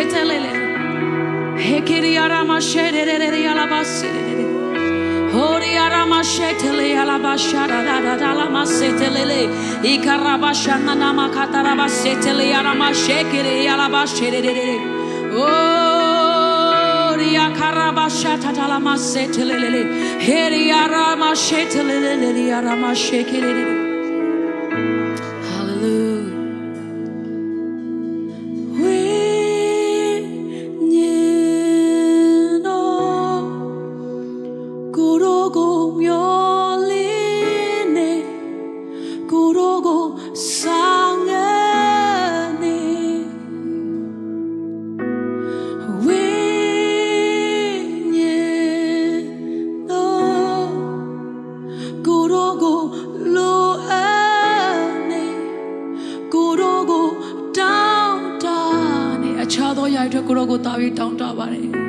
sheketelele. Hekiri arama şererere yalabasirere. Hori arama şetele yalabashara da da da lama setelele. İkarabashana nama kataraba setele yarama şekere yalabashirere. Ori yakarabasha tatalama setelele. Heri arama şetelele yarama şekere. Hallelujah. များအတွက်ကိုရောကိုတာပြီးတောင်းတပါတယ်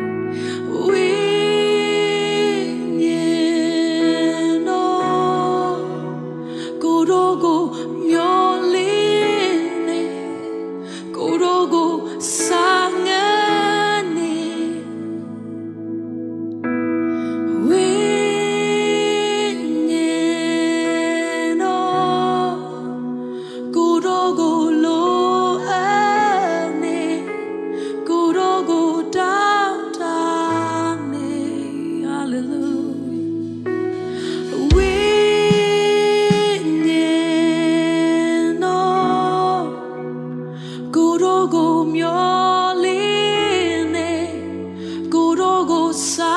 ouça